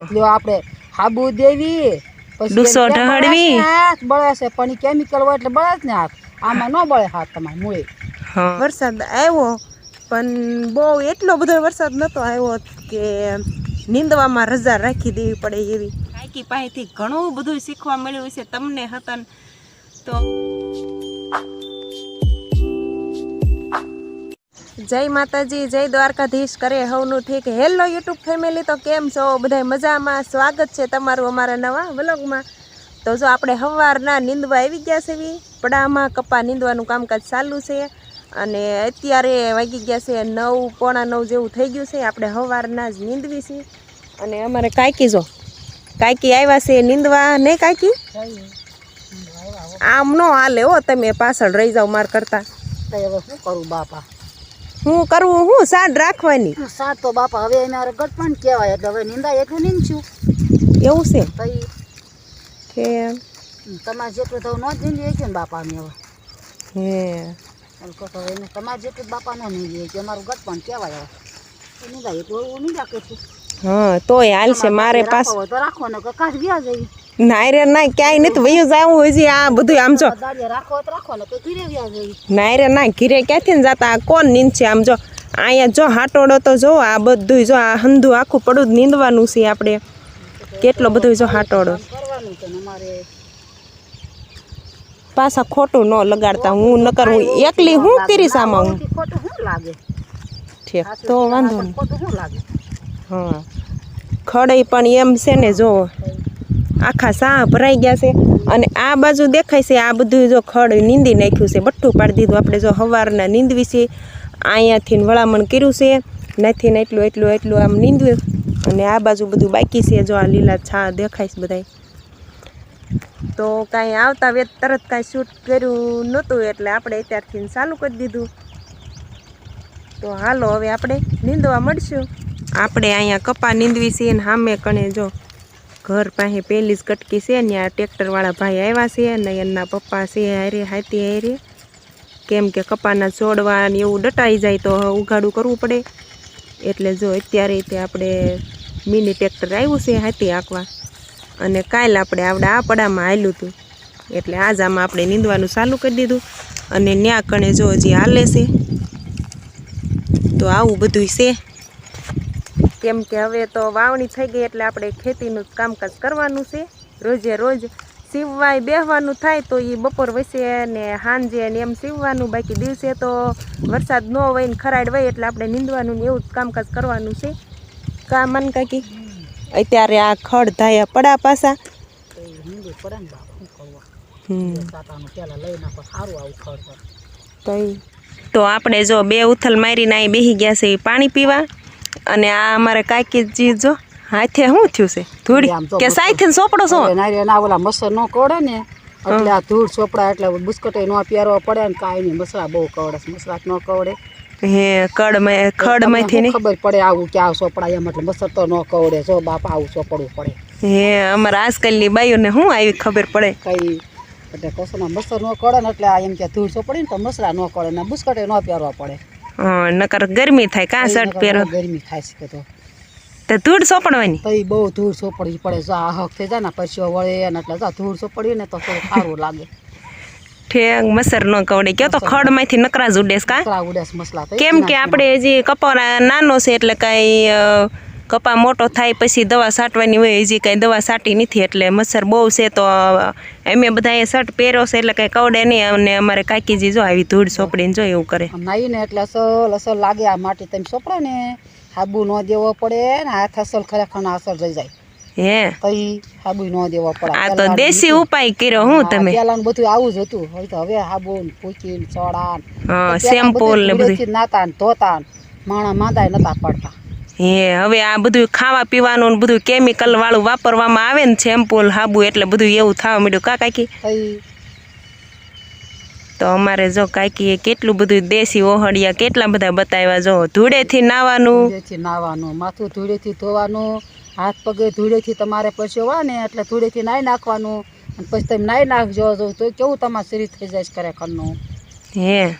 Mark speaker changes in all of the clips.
Speaker 1: એટલે આપણે હાબુ દેવી
Speaker 2: ડૂસો
Speaker 1: એને બળે છે હાથ? બળે છે પણ કેમિકલ હોય એટલે બળે જ ને હાથ. આમાં ન બળે હાથ તમારે મૂળે.
Speaker 3: વરસાદ આવ્યો પણ બહુ એટલો બધો વરસાદ નતો આવ્યો કે નીંદવામાં રજા રાખી દેવી પડે એવી. કાકી પાસેથી ઘણું બધું શીખવા મળ્યું છે તમને હતા તો જય માતાજી, જય દ્વારકાધીશ. કરે હવનું ઠીક. હેલો યુટ્યુબ ફેમિલી, તો કેમ છો? બધા મજામાં? સ્વાગત છે તમારું અમારા નવા વ્લોગમાં. તો જો આપણે સવારના નીંદવા આવી ગયા છે એવી પડામાં કપા નીંદવાનું કામકાજ ચાલુ છે. અને અત્યારે વાગી ગયા છે નવ, પોણા નવ જેવું થઈ ગયું છે. આપણે સવારના જ નીંદવી છીએ અને અમારે કાંઈકી જો. કાંઈકી આવ્યા છે નીંદવા. નહીં કાંઈકી આમ ન હાલે હો, તમે પાછળ રહી જાઓ માર કરતા.
Speaker 1: શું કરું બાપા?
Speaker 3: હું કરવું હું સાંજ રાખવાની.
Speaker 1: સાત તો બાપા હવે અમારે ગટપણ કહેવાય એટલે હવે નિંદા એટલું નીંદશું.
Speaker 3: એવું છે?
Speaker 1: ભાઈ
Speaker 3: કે
Speaker 1: તમારે જેટલું થવું ન જ નીંદી કે બાપા અમે હવે.
Speaker 3: હે.
Speaker 1: એને તમારે જેટલું બાપા ન નીંદી કે અમારું ગટપણ કહેવાય હવે. તો નિંદાય એટલું નિંદા કરશું
Speaker 3: હા તોય હાલશે મારે પાસે
Speaker 1: રાખો ને કાચ વ્યા જઈ
Speaker 3: નાયરે ના ક્યાંય નથી. વયું જવું હજી આ બધું આમ જો. નાયરે ના ઘીરે ક્યાંથી ને જતા? આ કોણ નીંદ છે આમ જો? અહીંયા જો હાટોડો તો જો આ બધું જો આ હંધું આખું પડું નીંદવાનું છે આપણે. કેટલો બધું જો હાટોડો. પાછા ખોટું ન લગાડતા હું નકર હું એકલી હું કરીશ આમાં હું? ઠીક તો વાંધો નહીં. હા ખડઈ પણ એમ છે ને જો. આખા સા ભરાઈ ગયા છે. અને આ બાજુ દેખાય છે, આ બધું જો ખડ નીંદી નાખ્યું છે બઠ્ઠું પાડી દીધું. આપણે જો સવારના નીંદવી છે અહીંયાથી વળામણ કર્યું છે નથી ને એટલું એટલું એટલું આમ નીંદવ્યું અને આ બાજુ બધું બાકી છે, જો આ લીલા છા દેખાય છે બધાય. તો કાંઈ આવતા વેત તરત કાંઈ શૂટ કર્યું નહોતું, એટલે આપણે અત્યારથી ચાલુ કરી દીધું. તો હાલો, હવે આપણે નીંદવા મળશું. આપણે અહીંયા કપા નીંદવી છીએ ને સામે કણે જો ઘર પાસે પહેલી જ કટકી છે ને આ ટ્રેક્ટરવાળા ભાઈ આવ્યા છે ને એમના પપ્પા છે હારે, હાથી હારે. કેમ કે કપાના છોડવા ને એવું ડટાઈ જાય તો ઉઘાડું કરવું પડે. એટલે જો અત્યારે તે આપણે મિની ટ્રેક્ટર આવ્યું છે હાથી આંકવા અને કાલ આપણે આવડે આ પડામાં હાલ્યું હતું. એટલે આજ આમાં આપણે નીંદવાનું ચાલુ કરી દીધું. અને ન્યા કણે જો હજી હાલે છે. તો આવું બધું છે. કેમ કે હવે તો વાવણી થઈ ગઈ એટલે આપણે ખેતીનું જ કામકાજ કરવાનું છે. રોજે રોજ સીવવાય, બેહવાનું થાય તો એ બપોર વસે ને સાંજે ને એમ સીવવાનું, બાકી દિવસે તો વરસાદ ન હોય ને ખરાડ હોય એટલે આપણે નીંદવાનું ને એવું જ કામકાજ કરવાનું છે. કા મન કાકી? અત્યારે આ ખડ ધાયા પડા પાછા.
Speaker 1: તો
Speaker 3: આપણે જો બે ઉથલ મારીને અહીં બેસી ગયા છે પાણી પીવા. અને આ અમારે કાકીજી જો હાથે શું થયું છે? ધૂળી? કે સાઈથે સોપડો છો?
Speaker 1: ના ઓલા મસર ન કવડે ને એટલે આ ધૂળ ચોપડા એટલે બુસ્કટે ન પહેરવા પડે ને કાંઈ નહીં. મસરા બહુ કવડે મસરા ન કવડે.
Speaker 3: હે કડમાં ખડમાંથી નહીં?
Speaker 1: ખબર પડે આવું કે આ ચોપડા એમ એટલે મસર તો ન કવડે. જો બાપા આવું ચોપડવું પડે.
Speaker 3: હે અમારા આજકાલની બાઈઓને શું આવી ખબર પડે?
Speaker 1: કઈ એટલે કસોના મસર ન કળે ને એટલે આ એમ કે ધૂળ ચોપડી ને તો મસરા ન કળે ને બુસ્કટે ન પહેરવા પડે.
Speaker 3: નકર ગરમી થાય કાં શર્ટ પહેરો?
Speaker 1: ગરમી થાય છે તો.
Speaker 3: તો ધૂળ સોપડવાની?
Speaker 1: તઈ બહુ ધૂળ ચોપડવી પડે. જો આ હક થઈ જાય ને પરસ્યો વળે ને એટલે જો ધૂળ ચોપડી ને તો થોડું સારું લાગે.
Speaker 3: ઠેંગ મસર ન કવડે. કયો તો ખડમાંથી નકરા જ ઉડેસ કા? કેમ કે આપણે હજી કપોરા નાનો છે એટલે કાંઈ કપા મોટો થાય પછી દવા છાંટવાની હોય હજી કાંઈ દવા છાંટી નથી એટલે મચ્છર બહુ છે તો અ, અમે બધાએ શર્ટ પહેર્યો છે એટલે કાંઈ કવડે નહીં અને અમારે કાકીજી જો આવી ધૂળ સોપડીને જો એવું કરે.
Speaker 1: આમ નાઈ ને એટલે અસલ અસલ લાગે આ માટી તમે સોપડે ને હાબુ ન દેવો પડે ને હાથ અસલ ખરેખર અસર જઈ જાય.
Speaker 3: હે?
Speaker 1: કઈ હાબુ ન દેવો પડે.
Speaker 3: આ તો દેશી ઉપાય કર્યો હું તમે?
Speaker 1: પહેલાં બધું આવું જ હતું. હવે તો હવે હાબુ ને ફૂકી ને સોડા પહેલાનું
Speaker 3: ને બધું.
Speaker 1: નાતા ને ધોતા માણા માંદાય નતા પડતા.
Speaker 3: હે હવે આ બધું ખાવા પીવાનું ને બધું કેમિકલ વાળું વાપરવામાં આવે ને શેમ્પૂ હાબુ એટલે બધું એવું થવા માંડ્યું. કા કાકી?
Speaker 1: તો
Speaker 3: તો અમારે જો કાકીએ કેટલું બધું દેશી ઓહળિયા કેટલા બધા બતાવ્યા જો. ધૂળેથી નાવાનું.
Speaker 1: નાવાનું માથું ધૂળેથી ધોવાનું હાથ પગે ધૂળેથી તમારે પછી હોય ને એટલે ધૂળેથી નાઈ નાખવાનું. અને પછી તમે નાઈ નાખજો તો તો કેવું તમારું શરીર થઈ જાય કરે ખરેખરનું.
Speaker 3: હે.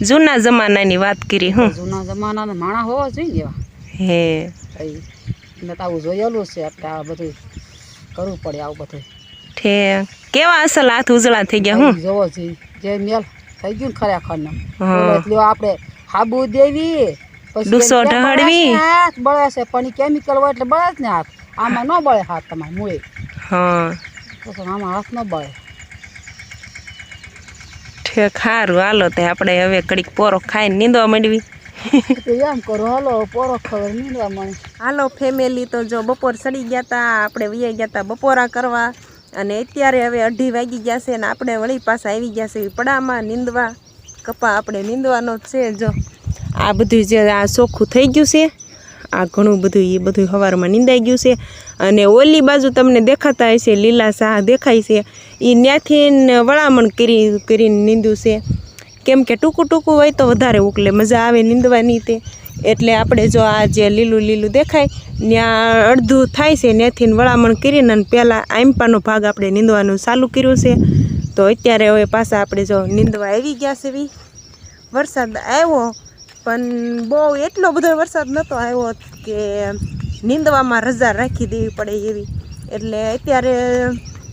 Speaker 3: જૂના જમાનાની વાત કરી હું
Speaker 1: જૂના જમાનાના માણા હોવા જોઈએ. એવા
Speaker 3: હે.
Speaker 1: મેં તો આવું જોયેલું છે એટલે આ બધું કરવું પડે આવું બધું.
Speaker 3: ઠે કેવા અસલ હાથ ઉજળા થઈ ગયા હું?
Speaker 1: જોવો જોઈએ જે મેલ થઈ ગયું ખરેખર ને. એટલે આપણે હાબુ દેવી
Speaker 3: ડૂસો
Speaker 1: હાથ? બળે છે. પણ કેમિકલ હોય એટલે બળે જ ને હાથ. આમાં ન બળે હાથ તમારે મૂળે
Speaker 3: હા.
Speaker 1: આમાં હાથ ન બળે.
Speaker 3: ઠેક સારું હાલો તે આપણે હવે કડીક પોરો ખાઈને નીંદવા માંડવી.
Speaker 1: એમ કરો હાલો પોરો ખબર
Speaker 3: હાલો ફેમિલી તો જો બપોર સડી ગયા હતા આપણે વૈયા ગયા હતા બપોરા કરવા, અને અત્યારે હવે અઢી વાગી ગયા છે ને આપણે વળી પાસે આવી ગયા છે પડામાં નીંદવા. કપા આપણે નીંદવાનો છે, જો. આ બધું જે આ ચોખ્ખું થઈ ગયું છે, આ ઘણું બધું એ બધું સવારમાં નીંદાઈ ગયું છે, અને ઓલી બાજુ તમને દેખાતા હશે, લીલા શાહ દેખાય છે. એ ત્યાંથી વળામણ કરી, કરીને નીંદું છે. કેમ કે ટૂંકું ટૂંકું હોય તો વધારે ઉકલે, મજા આવે, નીંદવાની તે. એટલે આપણે જો આ જે લીલું લીલું દેખાય ત્યાં અડધું થાય છે ત્યાંથી વળામણ કરીને અને પહેલાં આઈમ્પાનો ભાગ આપણે નીંદવાનું ચાલુ કર્યું છે. તો અત્યારે હવે પાછા આપણે જો નીંદવા આવી ગયા છે એવી વરસાદ આવ્યો, પણ બહુ એટલો બધો વરસાદ નહોતો આવ્યો કે નીંદવામાં રજા રાખી દેવી પડે એવી. એટલે અત્યારે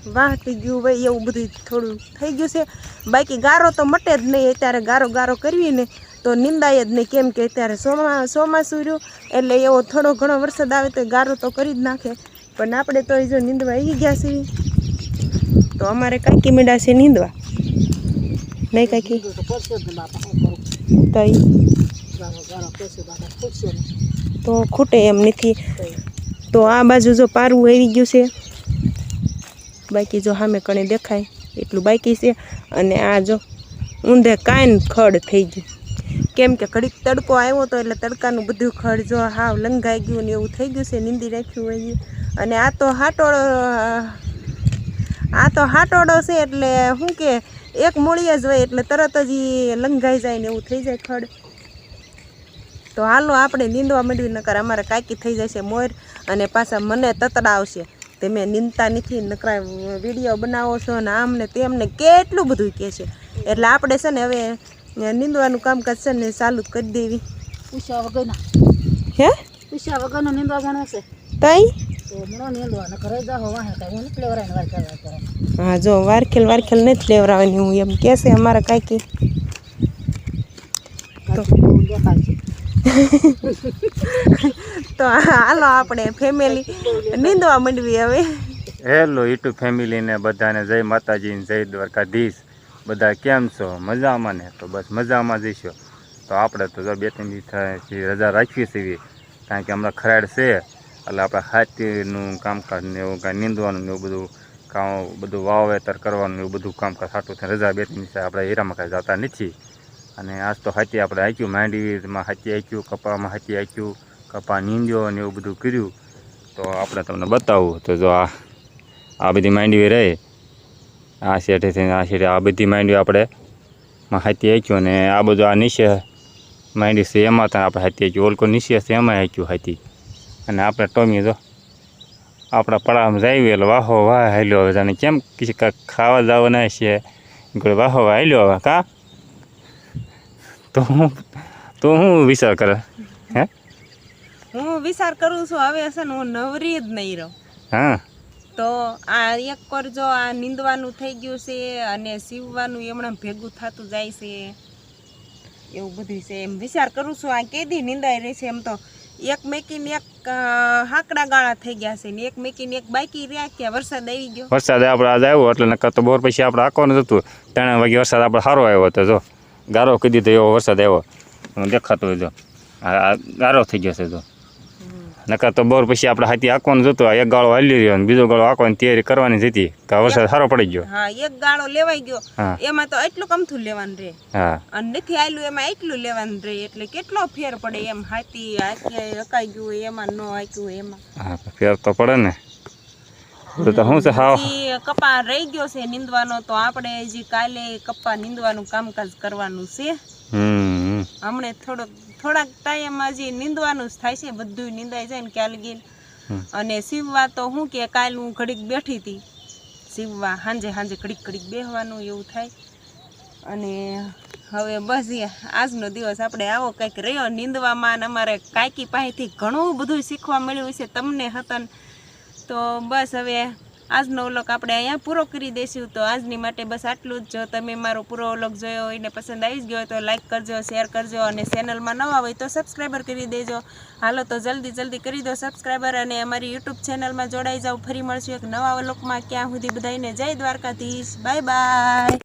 Speaker 3: વાહતી ગયું હોય એવું બધું થોડું થઈ ગયું છે. બાકી ગારો તો મટે જ નહીં, અત્યારે ગારો ગારો કરવી ને તો નિંદાય જ નહીં. કેમ કે અત્યારે સોમા ચોમાસું રહ્યું, એટલે એવો થોડો ઘણો વરસાદ આવે તો ગારો તો કરી જ નાખે. પણ આપણે તો જો નીંદવા આવી ગયા છીએ. તો અમારે કાંકી મીડા છે નીંદવા. નહીં કાંકી
Speaker 1: તો
Speaker 3: ખૂટે એમ નથી.
Speaker 1: તો
Speaker 3: આ બાજુ જો પારું આવી ગયું છે. બાકી જો સામે કણે દેખાય, એટલું બાકી છે. અને આ જો ઊંધે કાંઈ ખડ થઈ ગયું. કેમ કે ઘડીક તડકો આવ્યો હતો એટલે તડકાનું બધું ખડ જો હાવ લંઘાઈ ગયું ને એવું થઈ ગયું છે, નીંદી રાખ્યું હોય. અને આ તો હાટોળો, આ તો હાટોળો છે એટલે શું કે એક મૂળીએ જ હોય એટલે તરત જ એ લંઘાઈ જાય ને એવું થઈ જાય ખડ. તો હાલો આપણે નીંદવા માંડવી નકર અમારે કાકી થઈ જશે મોર અને પાછા મને તતડા આવશે નિંદતા નથી નકરા વીડિયો બનાવો છો ને આમને તેમને કેટલું બધું કહે છે. એટલે આપણે છે ને હવે નીંદવાનું કામકાજ છે ને ચાલુ કરી દેવી.
Speaker 1: પૂછ્યા વગરના.
Speaker 3: હે?
Speaker 1: પૂછ્યા વગરનો નીંદવા ભણો છે.
Speaker 3: તઈ?
Speaker 1: તો ને હું
Speaker 3: જો વારખેલ વારખેલ નથી લેવરાવાની હું એમ કહેશે અમારા અમારે
Speaker 1: કાંઈક. બહુ દેખાય છે.
Speaker 3: તો હાલો આપણે ફેમિલી નીંદવા માંડવી હવે.
Speaker 2: હેલો યુટ્યુબ ફેમિલીને બધાને જય માતાજીને જય દ્વારકાધીશ. બધા કેમ છો? મજામાં ને? તો બસ મજામાં જઈશો તો આપણે તો બે ત્રણ દિવસથી રજા રાખીએ છીએ કારણ કે હમણાં ખરાડ છે. એટલે આપણે હાથીનું કામકાજ ને એવું કાંઈ નીંદવાનું ને એવું બધું કામ બધું વાવેતર કરવાનું એવું બધું કામકાજ સાટું થઈને રજા બે ત્રણ દિવસ આપણે હીરામાં કાંઈ જતા નથી. અને આજ તો હાથી આપણે આંક્યું માંડવીમાં હાથી આંક્યું કપામાં હાથી આંક્યું કપા નીંદ્યો અને એવું બધું કર્યું. તો આપણે તમને બતાવું તો જો આ આ બધી માંડવી રહે. આ શેઠેથી આ શેઠે આ બધી માંડવી આપણે હાથી હાચ્યું અને આ બધું આ નીચે માંડી છે, એમાં ત્યાં આપણે હાથી હાચ્યું. ઓલકો નીચે છે એમાં હાચ્યું હાથી. અને આપણે ટોમી જો, આપણા પડામાં જાય એટલે વાહો વાહ હાલ્યો હવે. જાણે કેમ ખાવા જવાના છે. વાહો વાહ હાલ્યો હવે, કા? તો હું તો હું વિચાર કરે? હે?
Speaker 3: હું વિચાર કરું છું હવે છે ને હું નવરી જ નહીં રહું.
Speaker 2: હા.
Speaker 3: તો આ એક પર જો આ નીંદવાનું થઈ ગયું છે અને સીવવાનું એમણે ભેગું થતું જાય છે એવું બધું છે. એમ વિચાર કરું છું આ કેદી નીંદાઈ રહી છે? એમ તો એક મેકીને એક હાકડા ગાળા થઈ ગયા છે ને એક મેકીને એક બાકી રહ્યા કે વરસાદ આવી ગયો?
Speaker 2: વરસાદ આપણે આજે આવ્યો એટલે નકર તો બોર પછી આપણે આખવાનું હતું. ત્રણ વાગે વરસાદ આપણે સારો આવ્યો હતો જો. ગારો કહી દીધો એવો વરસાદ આવ્યો. દેખાતો હોય તો. આ ગારો થઈ ગયો છે તો. નકર તો બોર પછી આપણે હાથી આંકવાનું જ હતું. આ એક ગાળો હાલી રહ્યો અને બીજો ગાળો આંકવાની તૈયારી કરવાની હતી. તો વરસાદ સારો પડી ગયો.
Speaker 3: હા એક ગાળો લેવાઈ ગયો. એમાં તો એટલું કમથું લેવાનું રે
Speaker 2: હા.
Speaker 3: અને નથી આયલું એમાં એટલું લેવાનું રે એટલે કેટલો ફેર પડે એમ. હાથી હાથી હકાઈ ગયું એમાં ન હાક્યું એમાં.
Speaker 2: હા ફેર તો પડે ને. તો તો શું છે હાવ.
Speaker 3: કપા રહી ગયો છે નીંદવાનો તો આપણે હજી કાલે કપા નીંદવાનું કામકાજ કરવાનું છે.
Speaker 2: હમ.
Speaker 3: હમણે થોડોક થોડાક ટાઈમ હજી નીંદવાનું જ થાય છે બધું નીંદાઈ જાય ને ગીલ. અને સીવવા તો હું કે કાલ હું ઘડીક બેઠી હતી. સીવવા સાંજે સાંજે ઘડીક ઘડીક બેહવાનું એવું થાય. અને હવે બસ આજનો દિવસ આપણે આવો કંઈક રહ્યો નીંદવામાં અને અમારે કાંઈકી પાસેથી ઘણું બધું શીખવા મળ્યું છે તમને હતન તો બસ હવે આજનો વ્લોગ આપણે અહીંયા પૂરો કરી દઈશું. તો આજની માટે બસ આટલું જ. જો તમે મારો પૂરો વ્લોગ જોયો હોય ને પસંદ આવી ગયો હોય તો લાઈક કરજો શેર કરજો અને ચેનલમાં નવા હોય તો સબસ્ક્રાઈબર કરી દેજો. હાલો તો જલ્દી જલ્દી કરી દો સબસ્ક્રાઈબર અને અમારી યુટ્યુબ ચેનલમાં જોડાઈ જાઓ. ફરી મળશું એક નવા વ્લોગમાં. ક્યાં સુધી બધાને જય દ્વારકાધીશ. Bye bye